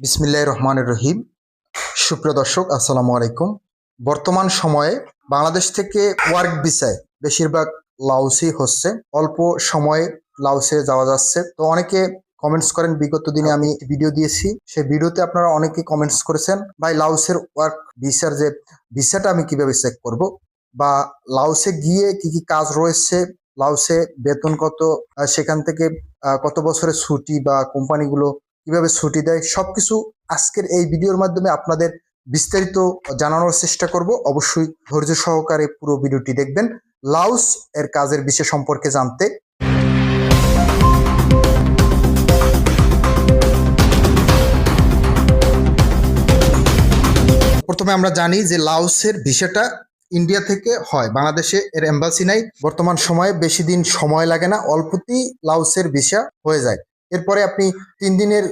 বিসমিল্লাহ রহমানের রহিম। সুপ্রিয় দর্শক, আসসালামু আলাইকুম। বর্তমান সময়ে বাংলাদেশ থেকে ওয়ার্ক ভিসায় বেশিরভাগ লাউসই হচ্ছে। অল্প সময়ে লাউসে যাওয়া যাচ্ছে। তো অনেকে কমেন্টস করেন, বিগত দিনে আমি ভিডিও দিয়েছি। সেই ভিডিওতে আপনারা অনেকে কমেন্টস করেছেন, ভাই, লাউসের ওয়ার্ক ভিসার যে ভিসাটা আমি কীভাবে চেক করব? বা লাউসে গিয়ে কি কি কাজ রয়েছে? লাউসে বেতন কত? সেখান থেকে কত বছরের ছুটি বা কোম্পানিগুলো কীভাবে ছুটি দেয়, সবকিছু আজকের এই ভিডিওর মাধ্যমে আপনাদের বিস্তারিত জানানোর চেষ্টা করব। অবশ্যই ধৈর্য সহকারে পুরো ভিডিওটি দেখবেন। লাউস এর কাজের বিষয় সম্পর্কে জানতে। প্রথমে আমরা জানি যে লাউসের ভিসাটা ইন্ডিয়া থেকে হয়, বাংলাদেশে এর এম্বাসি নাই। বর্তমান সময়ে বেশি দিন সময় লাগে না, অল্পতেই লাউসের ভিসা হয়ে যায়। এরপরে আপনি তিন দিনের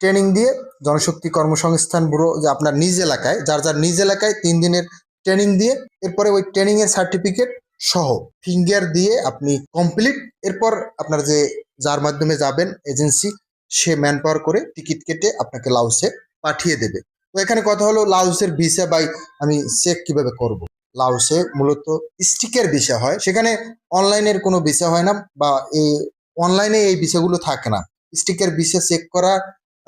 ট্রেনিং দিয়ে জনশক্তি কর্মসংস্থান ব্যুরো যে আপনার নিজ এলাকায়, যার যার নিজ এলাকায় তিন দিনের ট্রেনিং দিয়ে, এরপরে ওই ট্রেনিং এর সার্টিফিকেট সহ ফিঙ্গার দিয়ে আপনি কমপ্লিট এরপর আপনার যে, যার মাধ্যমে যাবেন এজেন্সি সে ম্যান পাওয়ার করে টিকিট কেটে আপনাকে লাউসে পাঠিয়ে দেবে। তো এখানে কথা হলো লাউসের ভিসা বাই আমি চেক কীভাবে করব? লাউসে মূলত স্টিকের ভিসা হয়। সেখানে অনলাইনের কোনো ভিসা হয় না বা এই অনলাইনে এই ভিসাগুলো থাকে না। স্টিকের ভিসা চেক করার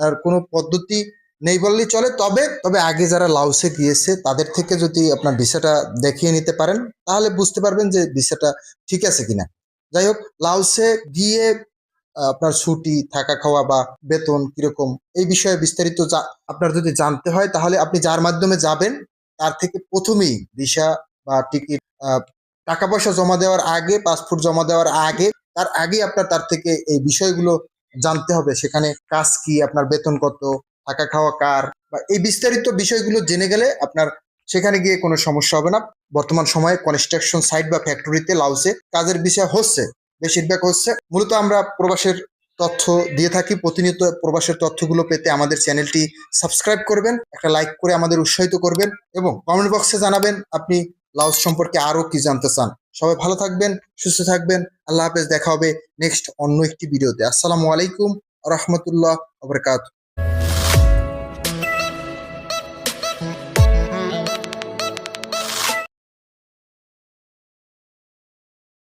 আর কোনো পদ্ধতি নেই বললেই চলে। তবে তবে আগে যারা লাউসে গিয়েছে তাদের থেকে যদি আপনার ভিসাটা দেখিয়ে নিতে পারেন, তাহলে বুঝতে পারবেন যে ভিসাটা ঠিক আছে কিনা। যাই হোক লাউসে গিয়ে আপনার ছুটি, থাকা খাওয়া বা বেতন কীরকম, এই বিষয়ে বিস্তারিত আপনার যদি জানতে হয়, তাহলে আপনি যার মাধ্যমে যাবেন, তার থেকে প্রথমেই ভিসা বা টিকিট টাকা পয়সা জমা দেওয়ার আগে, পাসপোর্ট জমা দেওয়ার আগে, তার আগে আপনার তার থেকে এই বিষয়গুলো জানতে হবে সেখানে কাজ কি, আপনার বেতন কত, থাকা খাওয়া কার, বা এই বিস্তারিত বিষয়গুলো জেনে গেলে আপনার সেখানে গিয়ে কোনো সমস্যা হবে না। বর্তমান সময়ে কনস্ট্রাকশন সাইট বা ফ্যাক্টরিতে লাউসে কাজের বিষয় হচ্ছে, বেশিরভাগ হচ্ছে। মূলত আমরা প্রবাসের তথ্য দিয়ে থাকি, প্রতিনিয়ত প্রবাসের তথ্যগুলো পেতে আমাদের চ্যানেলটি সাবস্ক্রাইব করবেন, একটা লাইক করে আমাদের উৎসাহিত করবেন এবং কমেন্ট বক্সে জানাবেন আপনি লাউস সম্পর্কে আরও কি জানতে চান? সবাই ভালো থাকবেন, সুস্থ থাকবেন। আল্লাহ হাফেজ, দেখা হবে নেক্সট অন্য একটি ভিডিওতে আসসালামু আলাইকুম রহমতুল্লাহ আবরকাত